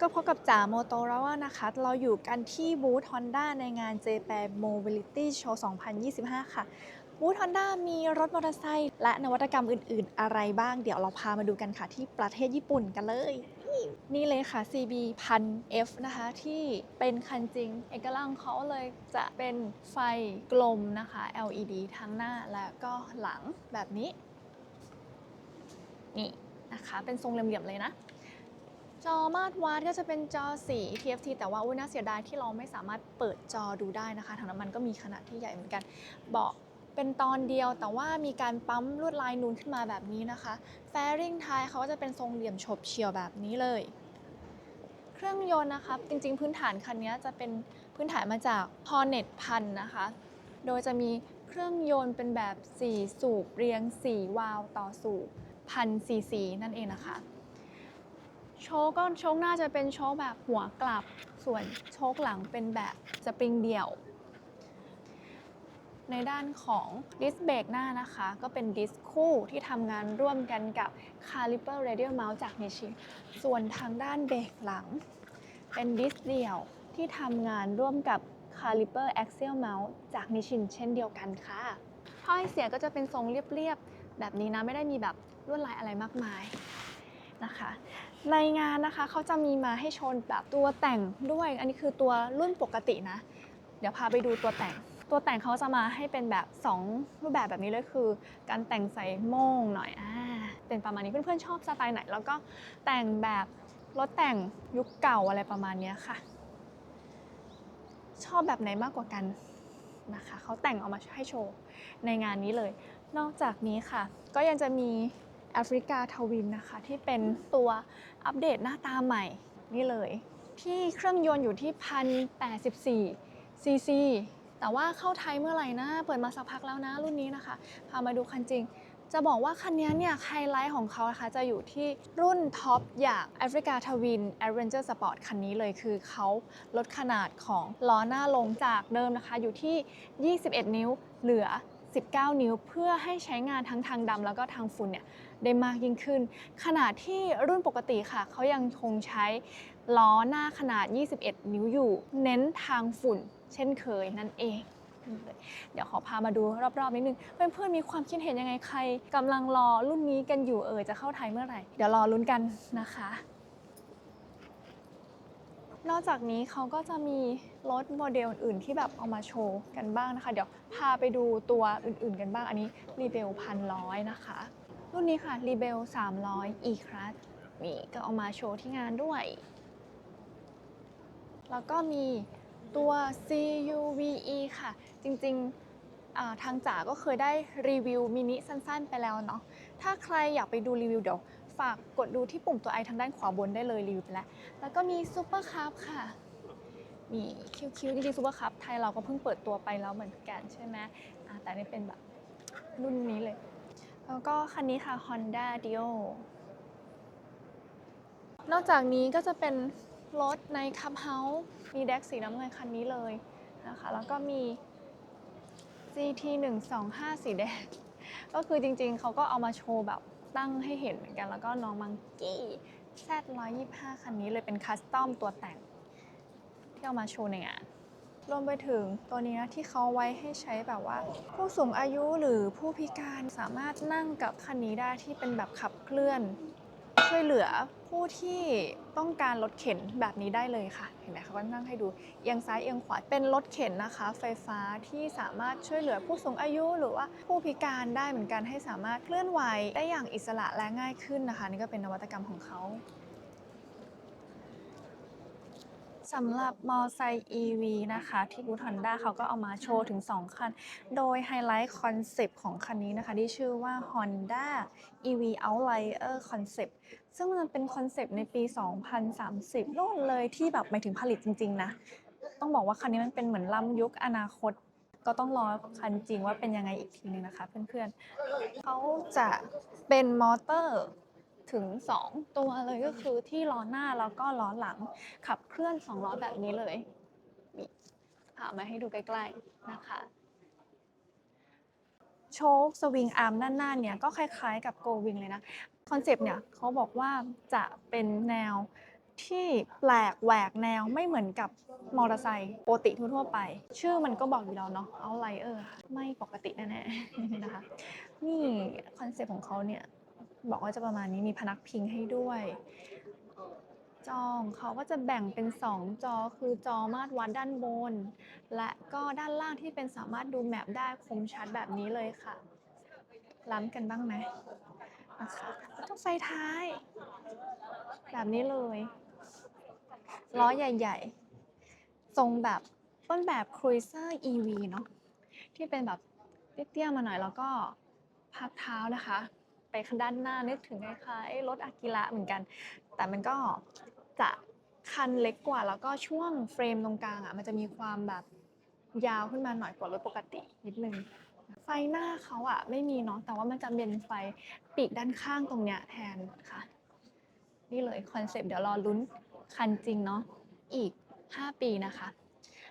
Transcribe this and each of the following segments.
ก็พบกับจ๋าโมโตแล้วนะคะ เราอยู่กันที่บูธ Honda ในงาน Japan Mobility Show 2025 ค่ะ บูธ Honda มีรถมอเตอร์ไซค์และนวัตกรรมอื่น ๆ อะไรบ้าง เดี๋ยวเราพามาดูกันค่ะ ที่ประเทศญี่ปุ่นกันเลย นี่เลยค่ะ CB 1000 F นะคะ ที่เป็นคันจริง เอกลักษณ์เขาเลยจะเป็นไฟกลมนะคะ LED ทั้งหน้าและก็หลังแบบนี้ นี่นะคะ เป็นทรงเหลี่ยมๆเลยนะ จอมาตรวัดก็จะเป็นจอสี TFT แต่ว่าอุ้ยน่าเสียดายที่เราไม่สามารถเปิดจอดูได้นะคะถังน้ำมันก็มีขนาดที่ใหญ่เหมือนกันเบาะเป็นตอนเดียวแต่ว่ามีการปั๊มลวดลายนูนขึ้นมาแบบนี้นะคะแฟริงท้ายเขาก็จะเป็นทรงเหลี่ยมฉบเฉียวแบบนี้เลย เครื่องยนต์นะคะจริงๆ พื้นฐานคันนี้จะเป็นพื้นฐานมาจาก Hornet พันนะคะ โดยจะมีเครื่องยนต์เป็นแบบ 4 สูบเรียง 4 วาล์วต่อสูบพันซีซีนั่นเองนะคะ โชคก็โชคหน้าจะเป็นโชคแบบหัวกลับ ส่วนโชคหลังเป็นแบบสปริงเดี่ยว ในด้านของดิสเบรกหน้านะคะ ก็เป็นดิสคู่ที่ทำงานร่วมกันกับ Caliper Radial Mount จาก Nishi ส่วนทางด้านเบรกหลัง เป็นดิสเดี่ยวที่ทำงานร่วมกับ Caliper Axial Mount จาก Nissin เช่นเดียวกันค่ะถ้อยเสียก็จะเป็นทรงเรียบๆแบบนี้นะไม่ได้มีแบบลวดลายอะไรมากมาย นะคะ ในงานนะคะเขาจะมีมาให้ชนแบบตัวแต่งด้วย อันนี้คือตัวรุ่นปกตินะ เดี๋ยวพาไปดูตัวแต่ง ตัวแต่งเขาจะมาให้เป็นแบบ 2 รูปแบบแบบนี้เลยคือ การแต่งใส่โม่งหน่อยอ่าเป็นประมาณนี้เพื่อนๆชอบสไตล์ไหน แล้วก็แต่งแบบรถแต่งยุคเก่าอะไรประมาณนี้ค่ะ ชอบแบบไหนมากกว่ากันนะคะเขาแต่งออกมาให้โชว์ในงานนี้เลย นอกจากนี้ค่ะ ก็ยังจะมี แอฟริกาทวินนะคะ ที่เป็นตัวอัปเดตหน้าตาใหม่นี่เลย ที่เครื่องยนต์อยู่ที่1,084ซีซีแต่ว่าเข้าไทยเมื่อไหร่นะ เปิดมาสักพักแล้วนะรุ่นนี้นะคะ พามาดูคันจริง จะบอกว่าคันนี้เนี่ยไฮไลท์ของเขานะคะจะอยู่ที่รุ่นท็อปอย่าง Africa Twin Adventure Sport คันนี้เลยคือเขาลดขนาดของล้อหน้าลงจากเดิมนะคะอยู่ที่ 21 นิ้วเหลือ 19 นิ้ว เพื่อให้ใช้งานทั้งทางดำแล้วก็ทางฝุ่นเนี่ย ได้มากยิ่งขึ้น ขนาดที่รุ่นปกติค่ะเขายังคงใช้ล้อหน้าขนาด 21 นิ้วอยู่ เน้นทางฝุ่น เช่นเคยนั่นเอง เดี๋ยวขอพามาดูรอบๆนิดนึง เพื่อนๆมีความคิดเห็นยังไงใครกำลังรอรุ่นนี้กันอยู่เออจะเข้าไทยเมื่อไหร่ เดี๋ยวรอลุ้นกันนะคะ นอกจากนี้เขาก็จะมีรถโมเดลอื่นที่แบบเอามาโชว์กันบ้างนะคะ เดี๋ยวพาไปดูตัวอื่นๆกันบ้างอันนี้รีเบลพันร้อยนะคะ รุ่นนี้ค่ะรีเบล300 e class นี่ก็เอามาโชว์ที่งานด้วย แล้วก็มีตัว CUVE ค่ะ จริงๆทางจ๋าก็เคยได้รีวิวมินิสั้นๆ ไปแล้วเนาะ ถ้าใครอยากไปดูรีวิวเดี๋ยว ฝากกดดูที่ปุ่มตัวไอทางด้านขวาบนได้เลยรีวิวไปแล้ว แล้วก็มีซูเปอร์คัพค่ะมีคิวๆจริงๆซูเปอร์คัพไทยเราก็เพิ่งเปิดตัวไปแล้วเหมือนกันใช่ไหมแต่นี่เป็นแบบรุ่นนี้เลย แล้วก็คันนี้ค่ะ Honda Dio นอกจากนี้ก็จะเป็นรถในคับเฮาส์มีแดกสีน้ำเงินคันนี้เลยนะคะ แล้วก็มี GT 1 2 5สีแดง ก็คือจริงๆ เขาก็เอามาโชว์แบบตั้งให้เห็นเหมือนกัน แล้วก็น้องมังกี้ Z125 คันนี้เลยเป็นคัสตอมตัวแต่ง ที่เอามาโชว์ในงาน รวมไปถึงตัวนี้นะที่เขาไว้ให้ใช้แบบว่า ผู้สูงอายุหรือผู้พิการสามารถนั่งกับคันนี้ได้ที่เป็นแบบขับเคลื่อน ช่วยเหลือผู้ที่ต้องการรถเข็นแบบนี้ได้เลยค่ะ เห็นไหมเขาก็นั่งให้ดูเอียงซ้ายเอียงขวาเป็นรถเข็นนะคะ ไฟฟ้าที่สามารถช่วยเหลือผู้สูงอายุ หรือว่าผู้พิการได้เหมือนกันให้สามารถเคลื่อนไหวได้อย่างอิสระและง่ายขึ้นนะคะ นี่ก็เป็นนวัตกรรมของเขา สำหรับมอไซค์ EV นะคะ ที่บูธ Honda เขาก็เอามาโชว์ถึง 2 คัน โดยไฮไลท์คอนเซปต์ของคันนี้นะคะ ที่ชื่อว่า Honda EV Outlier Concept ซึ่งมันเป็นคอนเซปต์ในปี 2030โน่นเลยที่แบบหมายถึงผลิตจริง ๆ นะ ต้องบอกว่าคันนี้มันเป็นเหมือนล้ำยุคอนาคตก็ต้องรอคันจริงว่าเป็นยังไงอีกทีนึงนะคะเพื่อนๆเขาจะเป็นมอเตอร์ ถึง 2 ตัวเลยก็คือที่ล้อหน้าแล้วก็ล้อหลัง ขับเคลื่อน2ล้อแบบนี้เลยนี่พามาให้ดูใกล้ๆนะคะโชคสวิงอาร์มด้านหน้าเนี่ยก็คล้ายๆกับโกวิงเลยนะคอนเซปต์เนี่ยเขาบอกว่าจะเป็นแนวที่แปลกแหวกแนวไม่เหมือนกับมอเตอร์ไซค์ปกติทั่วๆไป ชื่อมันก็บอกอยู่แล้วเนาะเอาไลเออร์ไม่ปกติแน่ๆนะคะนี่คอนเซปต์ของเขาเนี่ย บอกว่าจะประมาณนี้มีพนักพิงให้ด้วย จอของเขาก็จะแบ่งเป็น 2 จอคือจอมาตรวัดด้านบน และก็ด้านล่างที่เป็นสามารถดูแมปได้คมชัดแบบนี้เลยค่ะ ล้ำกันบ้างไหมนะคะแล้วก็ไฟท้าย แบบนี้เลย ล้อใหญ่ๆ ทรงแบบต้นแบบ Cruiser EV เนาะที่เป็นแบบเตี้ยๆมาหน่อยแล้วก็พักเท้านะคะ ไปข้างด้านหน้านึกถึงคล้ายๆรถอากิระเหมือนกัน แต่มันก็จะคันเล็กกว่า แล้วก็ช่วงเฟรมตรงกลางอะมันจะมีความแบบยาวขึ้นมาหน่อยกว่ารถปกตินิดนึงไฟหน้าเขาอะไม่มีเนาะแต่ว่ามันจะเป็นไฟปีกด้านข้างตรงเนี้ยแทนค่ะ นี่เลยคอนเซปต์เดี๋ยวรอลุ้นคันจริงเนาะอีก 5 ปีนะคะ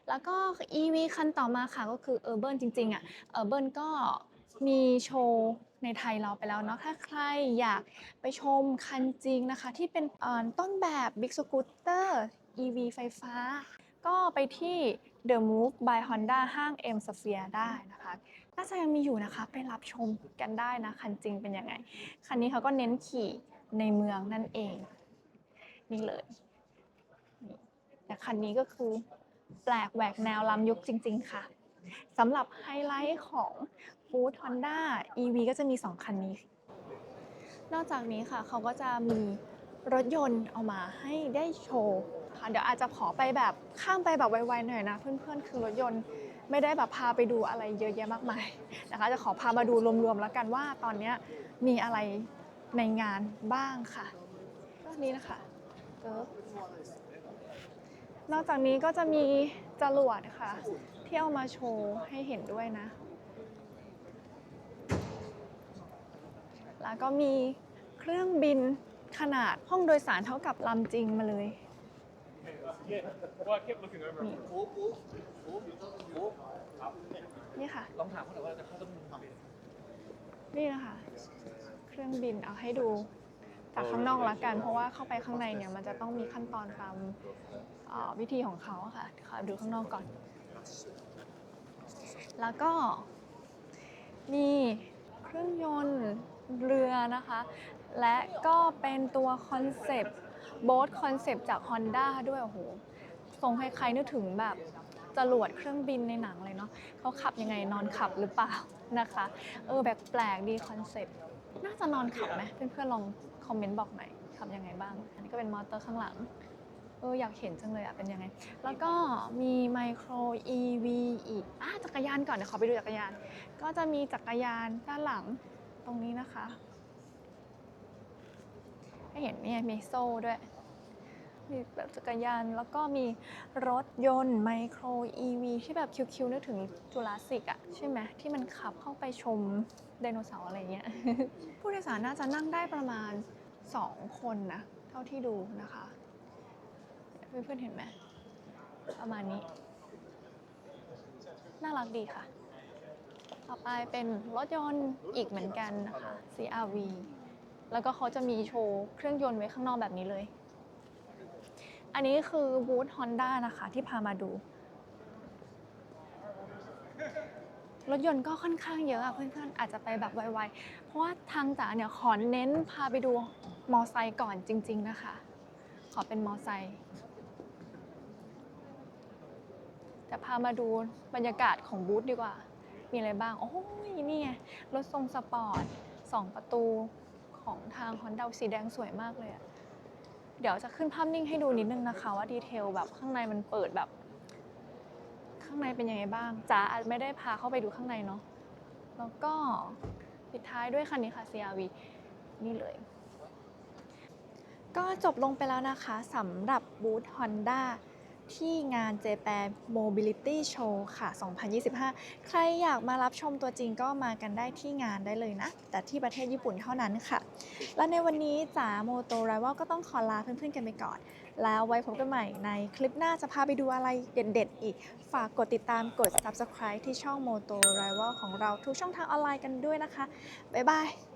แล้วก็ EV คันต่อมาค่ะก็คือ Urban จริงๆอะ Urban ก็มีโชว์ ในไทยเราไปแล้วเนาะถ้าใครอยากไปชมคันจริงนะคะ ที่เป็นต้นแบบ Big Scooter EV ไฟฟ้า ก็ไปที่ The Move by Honda ห้าง M Sphere ได้นะคะน่าจะยังมีอยู่นะคะไปรับชมกันได้นะ คันจริงเป็นยังไง คันนี้เขาก็เน้นขี่ในเมืองนั่นเอง นี่เลย แต่คันนี้ก็คือแปลกแหวกแนวล้ำยุคจริง ๆ ค่ะสำหรับไฮไลท์ของ Food Honda EV ก็จะมี 2 คันนี้ นอกจากนี้ค่ะเขาก็จะมีรถยนต์เอามาให้ได้โชว์ค่ะเดี๋ยวอาจจะขอไปแบบข้ามไปแบบไวๆหน่อยนะ เพื่อนๆ คือรถยนต์ไม่ได้แบบพาไปดูอะไรเยอะแยะมากมายนะคะ จะขอพามาดูรวมๆแล้วกันว่าตอนเนี้ยมีอะไรในงานบ้างค่ะก็นี้นะคะเกิร์ฟนอกจากนี้ก็จะมีจรวดค่ะ ที่เอามาโชว์ให้เห็นด้วยนะ แล้วก็มีเครื่องบินขนาดห้องโดยสารเท่ากับลำจริงมาเลย Well, I kept looking over. นี่นี่ค่ะ ลองถามเขาหน่อยว่าจะเข้าต้องทำนี่นะคะ เครื่องบินเอาให้ดูจากข้างนอกละกัน เพราะว่าเข้าไปข้างในเนี่ยมันจะต้องมีขั้นตอนตามเอ่อวิธีของเขาอะค่ะขอดูข้างนอกก่อน แล้วก็มีเครื่องยนต์ เรือนะคะ และก็เป็นตัวคอนเซปต์โบ๊ทคอนเซปต์จาก Honda ด้วยโอ้โหทรงคล้ายๆนึกถึงแบบจรวดเครื่องบินในหนังเลยเนาะเขาขับยังไงนอนขับหรือเปล่านะคะ เออแบบแปลกดีคอนเซปต์น่าจะนอนขับไหมเพื่อนๆลองคอมเมนต์บอกหน่อยขับยังไงบ้าง อันนี้ก็เป็นมอเตอร์ข้างหลังเอออยากเห็นจังเลยอะเป็นยังไง แล้วก็มีไมโคร EV อีกอะจักรยานก่อนเดี๋ยวขอไปดูจักรยาน ก็จะมีจักรยานด้านหลัง รงนี้นะคะให้เห็นเนี่ยมีโซ่ด้วย มีแบบจักรยานแล้วก็มีรถยนต์ไมโคร EV ที่แบบคิวๆนึกถึงจูราสสิกอะใช่ไหมที่มันขับเข้าไปชมไดโนเสาร์อะไรเงี้ย ผู้โดยสารน่าจะนั่งได้ประมาณ 2 คนนะ เท่าที่ดูนะคะ เพื่อนๆเห็นไหมประมาณนี้ น่ารักดีค่ะ ต่อไปเป็นรถยนต์อีกเหมือนกันนะคะ CRV แล้วก็เขาจะมีโชว์เครื่องยนต์ไว้ข้างนอกแบบนี้เลย อันนี้คือบูธ Honda นะคะที่พามาดู รถยนต์ก็ค่อนข้างเยอะอะเพื่อนๆอาจจะไปแบบไวๆ เพราะว่าทางจ๋าเนี่ยขอเน้นพาไปดูมอไซค์ก่อนจริง ๆนะคะ ขอเป็นมอไซค์แต่พามาดูบรรยากาศของบูธดีกว่า มีอะไรบ้าง โอ้ยนี่ไง รถทรงสปอร์ตสองประตูของทาง Honda สีแดงสวยมากเลยอะเดี๋ยวจะขึ้นภาพนิ่งให้ดูนิดนึงนะคะว่าดีเทลแบบข้างในมันเปิดแบบ ข้างในเป็นยังไงบ้างจ๋าอาจไม่ได้พาเข้าไปดูข้างในเนาะแล้วก็ปิดท้ายด้วยคันนี้ค่ะ CRV นี่เลย ก็จบลงไปแล้วนะคะสำหรับบูธ Honda ที่งาน Japan Mobility Show ค่ะ 2025 ใครอยากมารับชมตัวจริงก็มากันได้ที่งานได้เลยนะ แต่ที่ประเทศญี่ปุ่นเท่านั้นค่ะ และในวันนี้จ๋าโมโตไรว l ก็ต้องขอลาเพื่อนๆกันไปก่อน แล้วไว้พบกันใหม่ในคลิปหน้าจะพาไปดูอะไรเด็ดๆ อีก ฝากกดติดตามกด subscribe ที่ช่อง Moto Rival ของเราทุกช่องทางออนไลน์กันด้วยนะคะ บ๊ายบาย